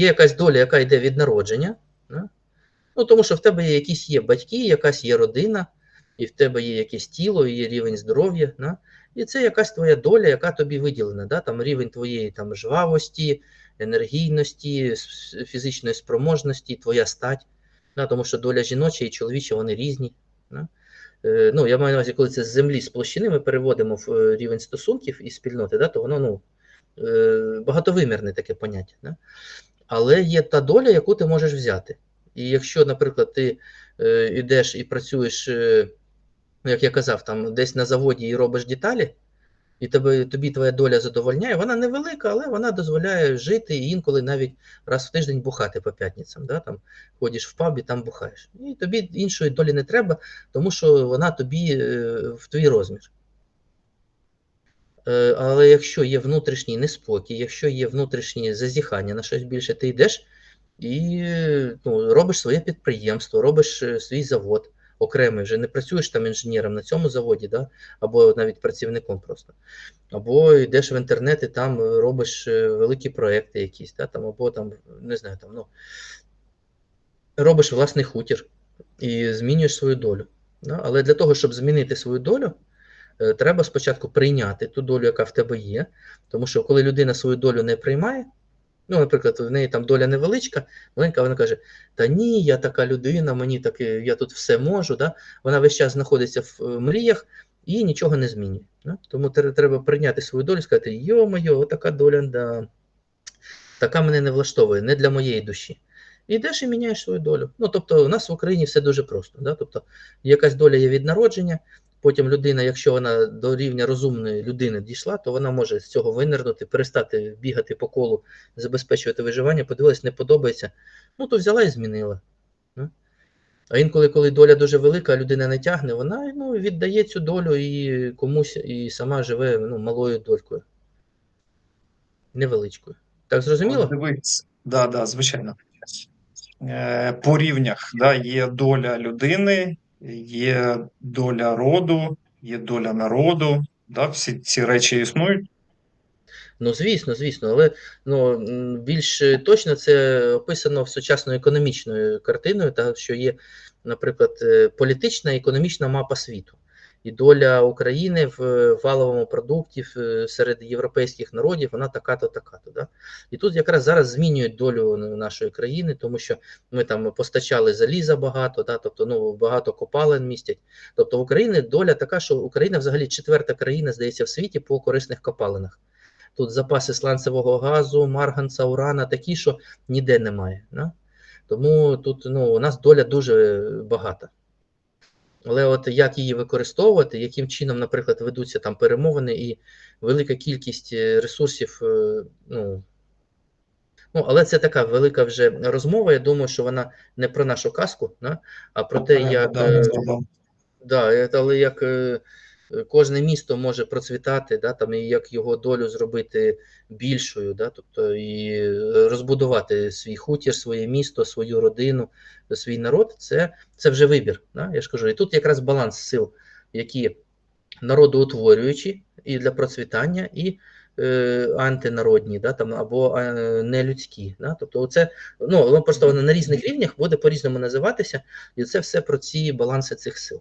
є якась доля, яка йде від народження. Ну, тому що в тебе є якісь є батьки, якась є родина, і в тебе є якесь тіло, і є рівень здоров'я. Да? І це якась твоя доля, яка тобі виділена. Да? Там рівень твоєї там, жвавості, енергійності, фізичної спроможності, твоя стать. Да? Тому що доля жіноча і чоловіча вони різні. Да? Е, ну, я маю на увазі, коли це з землі, з площини ми переводимо в е, рівень стосунків і спільноти, да, то воно ну, е, багатовимірне таке поняття. Да? Але є та доля, яку ти можеш взяти. І якщо, наприклад, ти е, йдеш і працюєш, е, ну, як я казав, там десь на заводі і робиш деталі, і тебе, тобі твоя доля задовольняє, вона невелика, але вона дозволяє жити і інколи навіть раз в тиждень бухати по п'ятницям. Да? Там ходиш в паб і там бухаєш. І тобі іншої долі не треба, тому що вона тобі е, в твій розмір. Е, Але якщо є внутрішній неспокій, якщо є внутрішнє зазіхання на щось більше, ти йдеш і ну, робиш своє підприємство, робиш е, свій завод окремий, вже не працюєш там інженером на цьому заводі, да? або навіть працівником просто. Або йдеш в інтернет і там робиш е, великі проекти якісь, да? там, або там, не знаю, там, ну, робиш власний хутір і змінюєш свою долю. Да? Але для того, щоб змінити свою долю, треба спочатку прийняти ту долю, яка в тебе є. Тому що коли людина свою долю не приймає, ну, наприклад, в неї там доля невеличка, маленька, вона каже: Та ні, я така людина, мені таки, я тут все можу. Да? Вона весь час знаходиться в е, мріях і нічого не змінює. Да? Тому треба прийняти свою долю і сказати: йо-моє, отака доля, да. така мене не влаштовує, не для моєї душі. І йдеш і міняєш свою долю. Ну, тобто, у нас в Україні все дуже просто. Да? Тобто, якась доля є від народження, потім людина, якщо вона до рівня розумної людини дійшла, то вона може з цього винирнути, перестати бігати по колу, забезпечувати виживання, подивилась, не подобається. Ну, то взяла і змінила. А інколи, коли доля дуже велика, а людина не тягне, вона ну, віддає цю долю і комусь і сама живе ну, малою долькою. Невеличкою. Так зрозуміло? Дивись, да, да, звичайно. Е, По рівнях да, є доля людини, є доля роду, є доля народу. Да, всі ці речі існують. Ну, звісно, звісно, але ну, більш е, точно це описано в сучасною економічною картиною, та що є, наприклад, е, політична і економічна мапа світу. І доля України в е, валовому продукті серед європейських народів, вона така-то, така-то. Да? І тут якраз зараз змінюють долю нашої країни, тому що ми там постачали заліза багато, да? тобто ну, багато копалин містять. Тобто в Україні доля така, що Україна взагалі четверта країна, здається, в світі по корисних копалинах. Тут запаси сланцевого газу, марганця, урана такі, що ніде немає. Да? Тому тут ну, у нас доля дуже багата. Але от як її використовувати, яким чином, наприклад, ведуться там перемовини і велика кількість е, ресурсів, е, ну, ну, але це така велика вже розмова. Я думаю, що вона не про нашу казку, да? а про те, як. Да, е, да. Але як кожне місто може процвітати, да, там, і як його долю зробити більшою, да, тобто і розбудувати свій хутір, своє місто, свою родину, свій народ, це, це вже вибір. Да, я ж кажу, і тут якраз баланс сил, які народоутворюючі і для процвітання, і е, антинародні, да, там, або е, нелюдські. Да, тобто це, ну, просто воно на різних рівнях буде по-різному називатися, і це все про ці баланси цих сил.